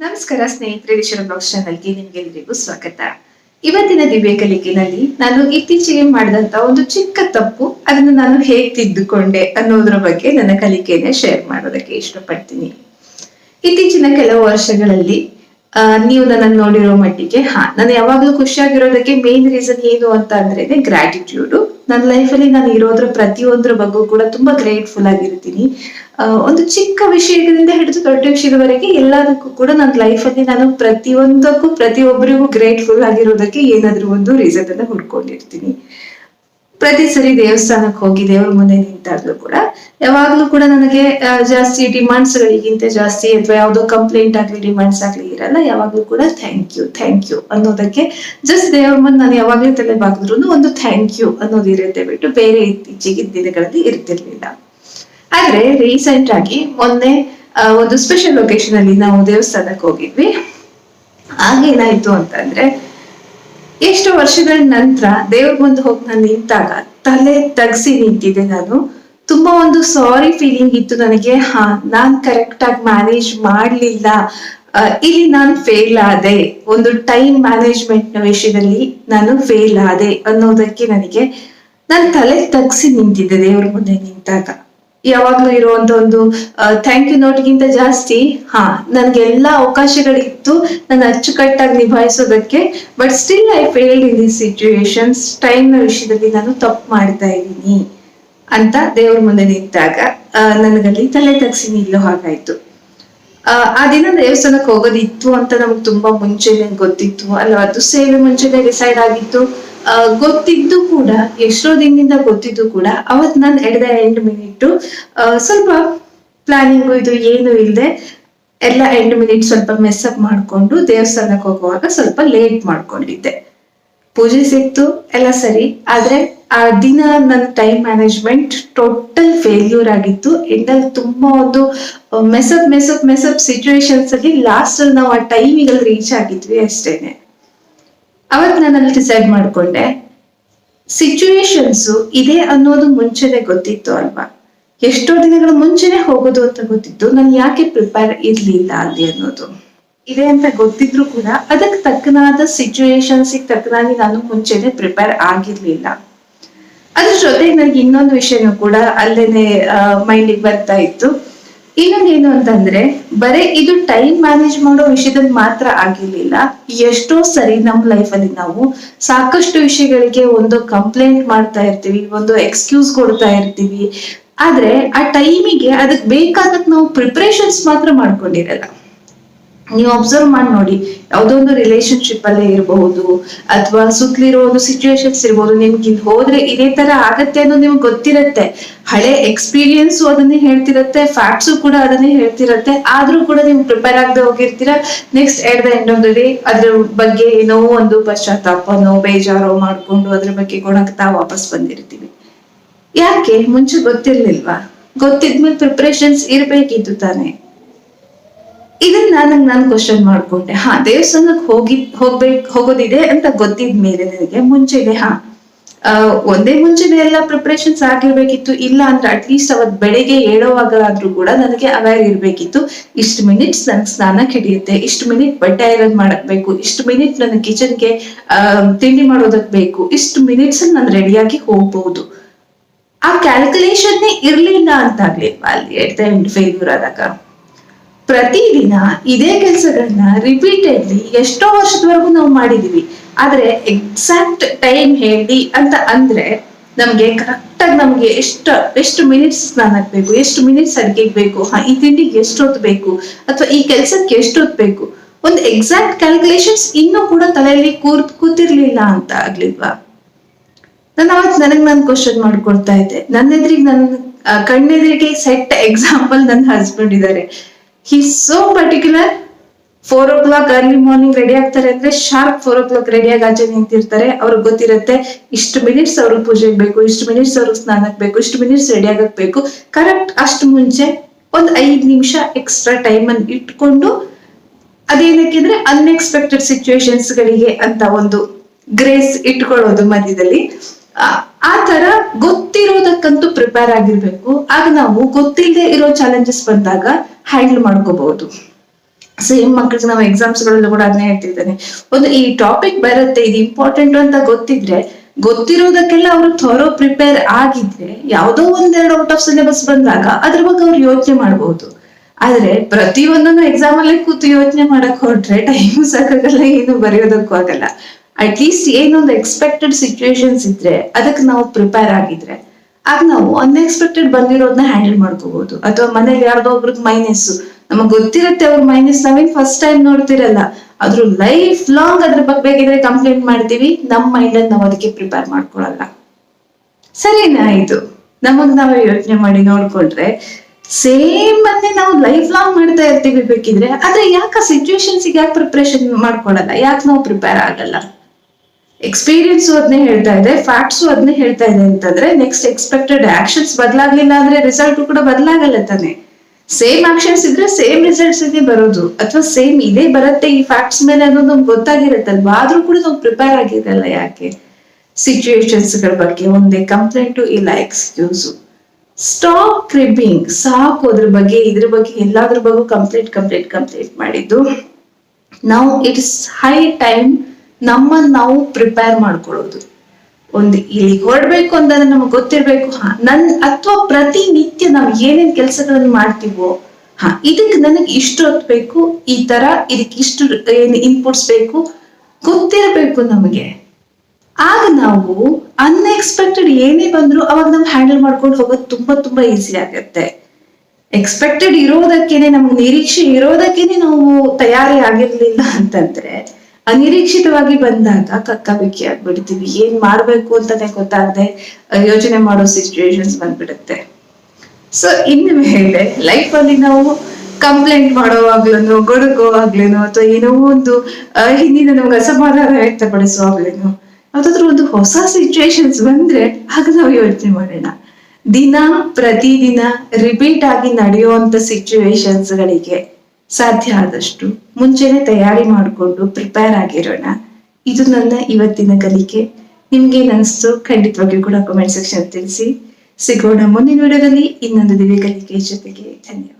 ನಮಸ್ಕಾರ ಸ್ನೇಹಿತರೆ ದಿಶರ ಬ್ಲಾಗ್ಸ್ ಚಾನಲ್ಗೆ ನಿಮಗೆಲ್ಲರಿಗೂ ಸ್ವಾಗತ. ಇವತ್ತಿನ ದಿವ್ಯ ಕಲಿಕೆನಲ್ಲಿ ನಾನು ಇತ್ತೀಚೆಗೆ ಮಾಡಿದಂತ ಒಂದು ಚಿಕ್ಕ ತಪ್ಪು, ಅದನ್ನು ನಾನು ಹೇಗೆ ತಿದ್ದುಕೊಂಡೆ ಅನ್ನೋದ್ರ ಬಗ್ಗೆ ನನ್ನ ಕಲಿಕೆಯನ್ನ ಶೇರ್ ಮಾಡೋದಕ್ಕೆ ಇಷ್ಟಪಡ್ತೀನಿ. ಇತ್ತೀಚಿನ ಕೆಲವು ವರ್ಷಗಳಲ್ಲಿ ನೀವು ನನ್ನ ನೋಡಿರೋ ಮಟ್ಟಿಗೆ, ಹಾ, ನಾನು ಯಾವಾಗ್ಲೂ ಖುಷಿಯಾಗಿರೋದಕ್ಕೆ ಮೇನ್ ರೀಸನ್ ಏನು ಅಂತ ಅಂದ್ರೆ ಗ್ರಾಟಿಟ್ಯೂಡ್ ನನ್ನ ಲೈಫಲ್ಲಿ ನಾನು ಇರೋದ್ರ ಪ್ರತಿಯೊಂದ್ರ ಬಗ್ಗೂ ಕೂಡ ತುಂಬಾ ಗ್ರೇಟ್ಫುಲ್ ಆಗಿರ್ತೀನಿ. ಒಂದು ಚಿಕ್ಕ ವಿಷಯದಿಂದ ಹಿಡಿದು ದೊಡ್ಡ ವಿಷಯದವರೆಗೆ ಎಲ್ಲದಕ್ಕೂ ಕೂಡ ನನ್ನ ಲೈಫಲ್ಲಿ ನಾನು ಪ್ರತಿಯೊಂದಕ್ಕೂ ಪ್ರತಿಯೊಬ್ಬರಿಗೂ ಗ್ರೇಟ್ಫುಲ್ ಆಗಿರೋದಕ್ಕೆ ಏನಾದ್ರೂ ಒಂದು ರೀಸನ್ ಅನ್ನ ಹುಡ್ಕೊಂಡಿರ್ತೀನಿ. ಪ್ರತಿ ಸರಿ ದೇವಸ್ಥಾನಕ್ಕೆ ಹೋಗಿ ದೇವ್ರ ಮುಂದೆ ನಿಂತಾಗ್ಲೂ ಕೂಡ ಯಾವಾಗ್ಲೂ ಕೂಡ ನನಗೆ ಜಾಸ್ತಿ ಡಿಮಾಂಡ್ಸ್ ಗಳಿಗಿಂತ ಜಾಸ್ತಿ ಅಥವಾ ಯಾವ್ದೋ ಕಂಪ್ಲೇಂಟ್ ಆಗ್ಲಿ ಡಿಮಾಂಡ್ಸ್ ಆಗ್ಲಿ ಇರಲ್ಲ. ಯಾವಾಗ್ಲೂ ಕೂಡ ಥ್ಯಾಂಕ್ ಯು ಥ್ಯಾಂಕ್ ಯು ಅನ್ನೋದಕ್ಕೆ ಜಸ್ಟ್ ದೇವ್ರ ಮುಂದೆ ನಾನು ಯಾವಾಗ್ಲೂ ತಲೆ ಬಾಗಿದ್ರು ಒಂದು ಥ್ಯಾಂಕ್ ಯು ಅನ್ನೋದಿರುತ್ತೆ ಬಿಟ್ಟು ಬೇರೆ ಇತ್ತೀಚೆಗೆ ದಿನಗಳಲ್ಲಿ ಇರ್ತಿರ್ಲಿಲ್ಲ. ಆದ್ರೆ ರೀಸೆಂಟ್ ಆಗಿ ಮೊನ್ನೆ ಒಂದು ಸ್ಪೆಷಲ್ ಲೊಕೇಶನ್ ಅಲ್ಲಿ ನಾವು ದೇವಸ್ಥಾನಕ್ಕೆ ಹೋಗಿದ್ವಿ. ಆಗೇನಾಯ್ತು ಅಂತಂದ್ರೆ ಎಷ್ಟು ವರ್ಷಗಳ ನಂತರ ದೇವ್ರ ಮುಂದೆ ಹೋಗಿ ನಾನು ನಿಂತಾಗ ತಲೆ ತಗ್ಸಿ ನಿಂತಿದ್ದೆ ನಾನು. ತುಂಬಾ ಒಂದು ಸಾರಿ ಫೀಲಿಂಗ್ ಇತ್ತು ನನಗೆ. ಹಾ, ನಾನ್ ಕರೆಕ್ಟ್ ಆಗಿ ಮ್ಯಾನೇಜ್ ಮಾಡ್ಲಿಲ್ಲ. ಇಲ್ಲಿ ನಾನು ಫೇಲ್ ಆದೆ. ಒಂದು ಟೈಮ್ ಮ್ಯಾನೇಜ್ಮೆಂಟ್ನ ವಿಷಯದಲ್ಲಿ ನಾನು ಫೇಲ್ ಆದೆ ಅನ್ನೋದಕ್ಕೆ ನನಗೆ, ನಾನು ತಲೆ ತಗ್ಸಿ ನಿಂತಿದ್ದೆ ದೇವ್ರ ಮುಂದೆ ನಿಂತಾಗ. ಯಾವಾಗ್ಲೂ ಇರುವಂತ ಒಂದು ಥ್ಯಾಂಕ್ ಯು ನೋಟ್ಗಿಂತ ಜಾಸ್ತಿ ಹಾ ನನ್ಗೆ ಎಲ್ಲಾ ಅವಕಾಶಗಳಿತ್ತು. ನಾನು ಅಚ್ಚುಕಟ್ಟಾಗಿ ನಿಭಾಯಿಸೋದಕ್ಕೆ but still I failed in this situations ಟೈಮ್ನ ವಿಷಯದಲ್ಲಿ ನಾನು ತಪ್ಪು ಮಾಡ್ತಾ ಇದ್ದೀನಿ ಅಂತ ದೇವ್ರ ಮುಂದೆ ನಿಂತಾಗ ನನಗಲ್ಲಿ ತಲೆ ತಗ್ಸಿ ನಿಲ್ಲೋ ಹಾಗಾಯ್ತು. ಆ, ದಿನ ದೇವಸ್ಥಾನಕ್ಕೆ ಹೋಗೋದಿತ್ತು ಅಂತ ನಮ್ಗೆ ತುಂಬಾ ಮುಂಚೆನೆ ಗೊತ್ತಿತ್ತು. ಅಲ್ವಾ ಅದು ಸೇವೆ ಮುಂಚೆನೆ ಡಿಸೈಡ್ ಆಗಿತ್ತು. ಗೊತ್ತಿದ್ದು ಕೂಡ, ಎಷ್ಟೋ ದಿನದಿಂದ ಗೊತ್ತಿದ್ದು ಕೂಡ, ಅವತ್ ನಾನು ಎಡದ ದ ಎಂಡ್ ಮಿನಿಟ್ ಸ್ವಲ್ಪ ಪ್ಲಾನಿಂಗು ಇದು ಏನು ಇಲ್ಲದೆ ಎಲ್ಲ ಎಂಡ್ ಮಿನಿಟ್ ಸ್ವಲ್ಪ ಮೆಸ್ಅಪ್ ಮಾಡ್ಕೊಂಡು ದೇವಸ್ಥಾನಕ್ಕೆ ಹೋಗುವಾಗ ಸ್ವಲ್ಪ ಲೇಟ್ ಮಾಡ್ಕೊಂಡಿದ್ದೆ. ಪೂಜೆ ಸಿಕ್ತು, ಎಲ್ಲ ಸರಿ. ಆದ್ರೆ, ಆ ದಿನ ನನ್ನ ಟೈಮ್ ಮ್ಯಾನೇಜ್ಮೆಂಟ್ ಟೋಟಲ್ ಫೇಲ್ಯೂರ್ ಆಗಿತ್ತು. ಎಂಡಲ್ಲಿ ತುಂಬಾ ಒಂದು mess up mess up mess up situations ಅಲ್ಲಿ ಲಾಸ್ಟ್ ಅಲ್ಲಿ ನಾವು ಆ ಟೈಮಿಗೆ ರೀಚ್ ಆಗಿದ್ವಿ ಅಷ್ಟೇನೆ. ಅವತ್ ನಾನಲ್ಲಿ ಡಿಸೈಡ್ ಮಾಡ್ಕೊಂಡೆ ಸಿಚುವೇಶನ್ಸ್ ಇದೆ ಅನ್ನೋದು ಮುಂಚೆನೆ ಗೊತ್ತಿತ್ತು ಅಲ್ವಾ? ಎಷ್ಟೋ ದಿನಗಳ ಮುಂಚೆನೆ ಹೋಗೋದು ಅಂತ ಗೊತ್ತಿತ್ತು, ನಾನು ಯಾಕೆ ಪ್ರಿಪೇರ್ ಇರ್ಲಿಲ್ಲ ಅಲ್ಲಿ ಅನ್ನೋದು. ಇದೆ ಅಂತ ಗೊತ್ತಿದ್ರು ಕೂಡ ಅದಕ್ಕೆ ತಕ್ಕನಾದ ಸಿಚುವೇಶನ್ಸ್ ತಕ್ಕನಾಗಿ ನಾನು ಮುಂಚೆನೆ ಪ್ರಿಪೇರ್ ಆಗಿರ್ಲಿಲ್ಲ. ಅದ್ರ ಜೊತೆಗೆ ನನಗೆ ಇನ್ನೊಂದು ವಿಷಯನೂ ಕೂಡ ಅಲ್ಲೇನೆ ಮೈಂಡಿಗೆ ಬರ್ತಾ ಇತ್ತು. ಇನ್ನೊಂದೇನು ಅಂತಂದ್ರೆ, ಬರೀ ಇದು ಟೈಮ್ ಮ್ಯಾನೇಜ್ ಮಾಡೋ ವಿಷಯದಲ್ಲಿ ಮಾತ್ರ ಆಗಿರ್ಲಿಲ್ಲ. ಎಷ್ಟೋ ಸರಿ ನಮ್ಮ ಅಲ್ಲಿ ನಾವು ಸಾಕಷ್ಟು ವಿಷಯಗಳಿಗೆ ಒಂದು ಕಂಪ್ಲೇಂಟ್ ಮಾಡ್ತಾ ಇರ್ತೀವಿ, ಒಂದು ಎಕ್ಸ್ಕ್ಯೂಸ್ ಕೊಡ್ತಾ ಇರ್ತೀವಿ. ಆದ್ರೆ ಆ ಟೈಮಿಗೆ ಅದಕ್ಕೆ ಬೇಕಾದಕ್ಕೆ ನಾವು ಪ್ರಿಪರೇಷನ್ಸ್ ಮಾತ್ರ ಮಾಡ್ಕೊಂಡಿರಲ್ಲ. ನೀವು ಅಬ್ಸರ್ವ್ ಮಾಡಿ ನೋಡಿ. ಯಾವುದೋ ಒಂದು ರಿಲೇಶನ್ಶಿಪ್ ಅಲ್ಲೇ ಇರಬಹುದು, ಅಥವಾ ಸುತ್ತಲಿರೋ ಒಂದು ಸಿಚುವೇಶನ್ಸ್ ಇರ್ಬೋದು, ನಿಮ್ಗೆ ಇಲ್ಲಿ ಹೋದ್ರೆ ಇದೇ ತರ ಆಗತ್ತೆ ಅನ್ನೋದು ನಿಮ್ಗೆ ಗೊತ್ತಿರತ್ತೆ. ಹಳೆ ಎಕ್ಸ್ಪೀರಿಯನ್ಸ್ ಅದನ್ನೇ ಹೇಳ್ತಿರತ್ತೆ ಫ್ಯಾಕ್ಟ್ಸು ಕೂಡ ಅದನ್ನೇ ಹೇಳ್ತಿರತ್ತೆ. ಆದ್ರೂ ಕೂಡ ನೀವು ಪ್ರಿಪೇರ್ ಆಗದೆ ಹೋಗಿರ್ತೀರಾ. Next at the end of the day ಅದ್ರ ಬಗ್ಗೆ ಏನೋ ಒಂದು ಪಶ್ಚಾತ್ತಾಪನೋ ಬೇಜಾರೋ ಮಾಡ್ಕೊಂಡು ಅದ್ರ ಬಗ್ಗೆ ಗುಣಕ್ತಾ ವಾಪಸ್ ಬಂದಿರ್ತೀವಿ. ಯಾಕೆ? ಮುಂಚೆ ಗೊತ್ತಿರ್ಲಿಲ್ವಾ? ಗೊತ್ತಿದ್ಮೇಲೆ ಪ್ರಿಪ್ರೇಷನ್ಸ್ ಇರ್ಬೇಕಿತ್ತು ತಾನೇ. ಇದನ್ನ ನಂಗೆ ನಾನು ಕ್ವಶನ್ ಮಾಡ್ಕೊಂಡೆ. ಹಾ ದೇವಸ್ಥಾನಕ್ಕೆ ಹೋಗಿ, ಹೋಗ್ಬೇಕು, ಹೋಗೋದಿದೆ ಅಂತ ಗೊತ್ತಿದ್ಮೇಲೆ ನನಗೆ ಮುಂಚೆನೆ ಹಾ ಒಂದೇ ಮುಂಚೆನೆ ಎಲ್ಲ ಪ್ರಿಪ್ರೇಷನ್ಸ್ ಆಗಿರ್ಬೇಕಿತ್ತು, ಇಲ್ಲ ಅಂದ್ರೆ ಅಟ್ಲೀಸ್ಟ್ ಅವತ್ ಬೆಳಿಗ್ಗೆ ಏಳೋವಾಗಾದ್ರೂ ಕೂಡ ನನಗೆ ಅವೇರ್ ಇರ್ಬೇಕಿತ್ತು. ಇಷ್ಟು ಮಿನಿಟ್ಸ್ ನನ್ ಸ್ನಾನಕ್ಕೆ ಹಿಡಿಯುತ್ತೆ, ಇಷ್ಟು ಮಿನಿಟ್ ಬಟ್ಟೆ ಐರನ್ ಮಾಡಕ್ ಬೇಕು ಇಷ್ಟು ಮಿನಿಟ್ ನನ್ನ ಕಿಚನ್ಗೆ ತಿಂಡಿ ಮಾಡೋದಕ್ ಬೇಕು, ಇಷ್ಟು ಮಿನಿಟ್ಸ್ ನಾನು ರೆಡಿಯಾಗಿ ಹೋಗ್ಬಹುದು ಆ ಕ್ಯಾಲ್ಕುಲೇಷನ್ನೇ ಇರ್ಲಿಲ್ಲ ಅಂತಾಗ್ಲಿ, ಅಲ್ಲಿ ಎಟ್ ದ ಎಂಡ್ ಫೇಲ್ಯೂರ್ ಆದಾಗ. ಪ್ರತಿದಿನ ಇದೇ ಕೆಲಸಗಳನ್ನ ರಿಪೀಟೆಡ್ಲಿ ಎಷ್ಟೋ ವರ್ಷದವರೆಗೂ ನಾವು ಮಾಡಿದೀವಿ. ಆದ್ರೆ ಎಕ್ಸಾಕ್ಟ್ ಟೈಮ್ ಹೇಳಿ ಅಂತ ಅಂದ್ರೆ ನಮ್ಗೆ ಕರೆಕ್ಟ್ ಆಗಿ ನಮ್ಗೆ ಎಷ್ಟು ಎಷ್ಟು ಮಿನಿಟ್ಸ್ ಸ್ನಾನ ಬೇಕು ಎಷ್ಟು ಮಿನಿಟ್ಸ್ ಅಡ್ಗೆಗೆ ಬೇಕು, ಹಾ, ಈ ತಿಂಡಿಗೆ ಎಷ್ಟೊತ್ತು ಬೇಕು, ಅಥವಾ ಈ ಕೆಲ್ಸಕ್ಕೆ ಎಷ್ಟೊತ್ತು ಬೇಕು, ಒಂದು ಎಕ್ಸಾಕ್ಟ್ ಕ್ಯಾಲ್ಕುಲೇಷನ್ಸ್ ಇನ್ನೂ ಕೂಡ ತಲೆಯಲ್ಲಿ ಕೂರ್ ಕೂತಿರ್ಲಿಲ್ಲ ಅಂತ ಆಗ್ಲಿಲ್ವಾ? ನಾನು ಅವತ್ತು ನನಗೆ ನಾನು ಕ್ವಶನ್ ಮಾಡ್ಕೊಳ್ತಾ ಇದ್ದೆ. ನನ್ನ ಎದುರಿಗೆ ನನ್ನ ಕಣ್ಣೆದ್ರಿಗೆ ಸೆಟ್ ಎಕ್ಸಾಂಪಲ್ ನನ್ನ ಹಸ್ಬೆಂಡ್ ಇದ್ದಾರೆ he so particular four o'clock early morning ready ಆಗ್ತಾರೆ ಅಂದ್ರೆ ಶಾರ್ಪ್ ಫೋರ್ ಓ ಕ್ಲಾಕ್ ರೆಡಿಯಾಗಿ ಆಚೆ ನಿಂತಿರ್ತಾರೆ. ಅವ್ರಿಗೆ ಗೊತ್ತಿರುತ್ತೆ ಇಷ್ಟು ಮಿನಿಟ್ಸ್ ಅವ್ರಿಗೆ ಪೂಜೆಗೆ ಬೇಕು, ಇಷ್ಟು ಮಿನಿಟ್ಸ್ ಅವ್ರಿಗೆ ಸ್ನಾನಕ್ಕೆ ಬೇಕು, ಇಷ್ಟು ಮಿನಿಟ್ಸ್ ರೆಡಿ ಆಗಕ್ ಬೇಕು. ಕರೆಕ್ಟ್ ಅಷ್ಟು ಮುಂಚೆ ಒಂದ್ ಐದ್ ನಿಮಿಷ ಎಕ್ಸ್ಟ್ರಾ ಟೈಮ್ ಅನ್ನು ಇಟ್ಕೊಂಡು ಅದೇನಕ್ಕಿದ್ರೆ ಅನ್ಎಕ್ಸ್ಪೆಕ್ಟೆಡ್ ಸಿಚುವೇಶನ್ಸ್ ಗಳಿಗೆ ಅಂತ ಒಂದು ಗ್ರೇಸ್ ಇಟ್ಕೊಳ್ಳೋದು ಮಧ್ಯದಲ್ಲಿ. ಆ- ತರ ಗೊತ್ತಿರೋದಕ್ಕಂತೂ ಪ್ರಿಪೇರ್ ಆಗಿರ್ಬೇಕು. ಆಗ ನಾವು ಗೊತ್ತಿಲ್ಲದೆ ಇರೋ ಚಾಲೆಂಜಸ್ ಬಂದಾಗ ಹ್ಯಾಂಡಲ್ ಮಾಡ್ಕೋಬಹುದು. ಸೇಮ್ ಮಕ್ಕಳಿಗೆ ನಾವು ಎಕ್ಸಾಮ್ಸ್ ಗಳಲ್ಲೂ ಕೂಡ ಅದನ್ನೇ ಹೇಳ್ತಿದ್ದೇನೆ. ಒಂದು ಈ ಟಾಪಿಕ್ ಬರುತ್ತೆ, ಇದು ಇಂಪಾರ್ಟೆಂಟ್ ಅಂತ ಗೊತ್ತಿದ್ರೆ, ಗೊತ್ತಿರೋದಕ್ಕೆಲ್ಲ ಅವರು ಥೊರೋ ಪ್ರಿಪೇರ್ ಆಗಿದ್ರೆ, ಯಾವುದೋ ಒಂದೆರಡು ಔಟ್ ಆಫ್ ಸಿಲೆಬಸ್ ಬಂದಾಗ ಅದ್ರ ಬಗ್ಗೆ ಅವ್ರು ಯೋಚನೆ ಮಾಡಬಹುದು ಆದ್ರೆ, ಪ್ರತಿಯೊಂದನ್ನು ಎಕ್ಸಾಮ್ ಅಲ್ಲೇ ಕೂತು ಯೋಚನೆ ಮಾಡಕ್ ಹೊರಟ್ರೆ ಟೈಮ್ ಸಾಕಾಗಲ್ಲ, ಏನು ಬರೆಯೋದಕ್ಕೂ ಆಗಲ್ಲ. ಅಟ್ ಲೀಸ್ಟ್ ಏನೊಂದು ಎಕ್ಸ್ಪೆಕ್ಟೆಡ್ ಸಿಚುವೇಶನ್ಸ್ ಇದ್ರೆ ಅದಕ್ಕೆ ನಾವು ಪ್ರಿಪೇರ್ ಆಗಿದ್ರೆ, ಆಗ ನಾವು ಅನ್ಎಕ್ಸ್ಪೆಕ್ಟೆಡ್ ಬಂದಿರೋದನ್ನ ಹ್ಯಾಂಡಲ್ ಮಾಡ್ಕೋಬಹುದು ಅಥವಾ ಮನೇಲಿ ಯಾರ್ದೋ ಒಬ್ರದ್ದು ಮೈನಸ್ ನಮಗ್ ಗೊತ್ತಿರುತ್ತೆ ಅವ್ರ ಮೈನಸ್ ನಾವೇನ್ ಫಸ್ಟ್ ಟೈಮ್ ನೋಡ್ತಿರಲ್ಲ. ಅದ್ರ ಲೈಫ್ ಲಾಂಗ್ ಅದ್ರ ಬಗ್ಗೆ ಬೇಕಿದ್ರೆ ಕಂಪ್ಲೇಂಟ್ ಮಾಡ್ತೀವಿ. ನಮ್ಮ ಮೈಂಡ್ ನಾವು ಅದಕ್ಕೆ ಪ್ರಿಪೇರ್ ಮಾಡ್ಕೊಳಲ್ಲ ಸರಿನಾ ಇದು? ನಮಗ್ ನಾವೇ ಯೋಚನೆ ಮಾಡಿ ನೋಡ್ಕೊಂಡ್ರೆ ಸೇಮ್ ಅನ್ನೇ ನಾವು ಲೈಫ್ ಲಾಂಗ್ ಮಾಡ್ತಾ ಇರ್ತೀವಿ ಬೇಕಿದ್ರೆ, ಆದ್ರೆ ಯಾಕೆ ಸಿಚುವೇಶನ್ಸ್ ಯಾಕೆ ಪ್ರಿಪ್ರೇಷನ್ ಮಾಡ್ಕೊಳಲ್ಲ? ಯಾಕೆ ನಾವು ಪ್ರಿಪೇರ್ ಆಗಲ್ಲ? ಎಕ್ಸ್ಪೀರಿಯನ್ಸ್ ಅದನ್ನೇ ಹೇಳ್ತಾ ಇದೆ ಫ್ಯಾಕ್ಟ್ಸ್ ಅದನ್ನೇ ಹೇಳ್ತಾ ಇದೆ ಅಂತಂದ್ರೆ ನೆಕ್ಸ್ಟ್ ಎಕ್ಸ್ಪೆಕ್ಟೆಡ್ ಆಕ್ಷನ್ಸ್ ಬದಲಾಗ್ಲಿಲ್ಲ ಅಂದ್ರೆ ರಿಸಲ್ಟ್ ಕೂಡ ಬದಲಾಗಲ್ಲ ತಾನೆ. ಸೇಮ್ ಆಕ್ಷನ್ಸ್ ಇದ್ರೆ ಸೇಮ್ ರಿಸಲ್ಟ್ಸ್ ಇದೆ ಬರೋದು. ಅಥವಾ ಸೇಮ್ ಇದೇ ಬರುತ್ತೆ ಈ ಫ್ಯಾಕ್ಟ್ಸ್ ಮೇಲೆ ಅನ್ನೋದು ನಮ್ಗೆ ಗೊತ್ತಾಗಿರುತ್ತಲ್ವಾ? ಆದ್ರೂ ಕೂಡ ನಾವು ಪ್ರಿಪೇರ್ ಆಗಿರಲ್ಲ ಯಾಕೆ? ಸಿಚುವೇಶನ್ಸ್ಗಳ ಬಗ್ಗೆ ಒಂದೇ ಕಂಪ್ಲೇಂಟು ಇಲ್ಲ ಎಕ್ಸ್ಕ್ಯೂಸು ಸ್ಟಾಪ್ ಕ್ರಿಬ್ಬಿಂಗ್ ಸಾಕು ಅದ್ರ ಬಗ್ಗೆ, ಇದ್ರ ಬಗ್ಗೆ ಎಲ್ಲಾದ್ರ ಬಗ್ಗೆ ಕಂಪ್ಲೀಟ್ ಕಂಪ್ಲೀಟ್ ಕಂಪ್ಲೀಟ್ ಮಾಡಿದ್ದು. ನಾವು ಇಟ್ಸ್ ಹೈ ಟೈಮ್ ನಮ್ಮನ್ನ ನಾವು ಪ್ರಿಪೇರ್ ಮಾಡ್ಕೊಳ್ಳೋದು. ಒಂದು ಇಲ್ಲಿ ಹೊರಡ್ಬೇಕು ಅಂತಂದ್ರೆ ನಮಗೆ ಗೊತ್ತಿರ್ಬೇಕು, ಹಾ, ನನ್ ಅಥವಾ ಪ್ರತಿನಿತ್ಯ ನಾವು ಏನೇನ್ ಕೆಲಸಗಳನ್ನ ಮಾಡ್ತೀವೋ, ಹಾ ಇದಕ್ಕೆ ನನಗೆ ಇಷ್ಟು ಹೊತ್ತು ಬೇಕು, ಈ ತರ ಇದಕ್ಕೆ ಇಷ್ಟು ಏನ್ ಇನ್ಪುಟ್ಸ್ ಬೇಕು, ಗೊತ್ತಿರಬೇಕು ನಮಗೆ. ಆಗ ನಾವು ಅನ್ಎಕ್ಸ್ಪೆಕ್ಟೆಡ್ ಏನೇ ಬಂದ್ರು ಅವಾಗ ನಾವು ಹ್ಯಾಂಡಲ್ ಮಾಡ್ಕೊಂಡು ಹೋಗೋದು ತುಂಬಾ ತುಂಬಾ ಈಸಿ ಆಗತ್ತೆ. ಎಕ್ಸ್ಪೆಕ್ಟೆಡ್ ಇರೋದಕ್ಕೇನೆ ನಮ್ಗೆ ನಿರೀಕ್ಷೆ ಇರೋದಕ್ಕೇನೆ ನಾವು ತಯಾರಿ ಆಗಿರ್ಲಿಲ್ಲ ಅಂತಂದ್ರೆ ಅನಿರೀಕ್ಷಿತವಾಗಿ ಬಂದಾಗ ಕಕ್ಕ ಬಿಕ್ಕಿ ಆಗ್ಬಿಡ್ತೀವಿ. ಏನ್ ಮಾಡ್ಬೇಕು ಅಂತಾನೆ ಗೊತ್ತಾಗದೆ ಯೋಚನೆ ಮಾಡೋ ಸಿಚುವೇಶನ್ಸ್ ಬಂದ್ಬಿಡುತ್ತೆ. ಸೊ ಇನ್ನು ಮೇಲೆ ಲೈಫ್ ಅಲ್ಲಿ ನಾವು ಕಂಪ್ಲೇಂಟ್ ಮಾಡೋವಾಗ್ಲೂ ಗೊಡುಕೋವಾಗ್ಲೇನು ಅಥವಾ ಏನೋ ಒಂದು ಹಿಂದಿನ ನಮ್ಗೆ ಅಸಮಾಧಾನ ವ್ಯಕ್ತಪಡಿಸುವಾಗ್ಲೇನು ಯಾವ್ದಾದ್ರು ಒಂದು ಹೊಸ ಸಿಚುವೇಶನ್ಸ್ ಬಂದ್ರೆ ಆಗ ನಾವು ಯೋಚನೆ ಮಾಡೋಣ. ದಿನ ಪ್ರತಿದಿನ ರಿಪೀಟ್ ಆಗಿ ನಡೆಯುವಂತ ಸಿಚುವೇಶನ್ಸ್ ಗಳಿಗೆ. ಸಾಧ್ಯ ಆದಷ್ಟು ಮುಂಚೆನೆ ತಯಾರಿ ಮಾಡಿಕೊಂಡು ಪ್ರಿಪೇರ್ ಆಗಿರೋಣ. ಇದು ನನ್ನ ಇವತ್ತಿನ ಕಲಿಕೆ. ನಿಮ್ಗೆ ಅನಿಸ್ತು ಖಂಡಿತವಾಗಿಯೂ ಕೂಡ ಕಮೆಂಟ್ ಸೆಕ್ಷನ್ ತಿಳಿಸಿ. ಸಿಗೋಣ ಮುಂದಿನ ವಿಡಿಯೋದಲ್ಲಿ ಇನ್ನೊಂದು ದಿವ್ಯ ಕಲಿಕೆ ಜೊತೆಗೆ. ಧನ್ಯವಾದ.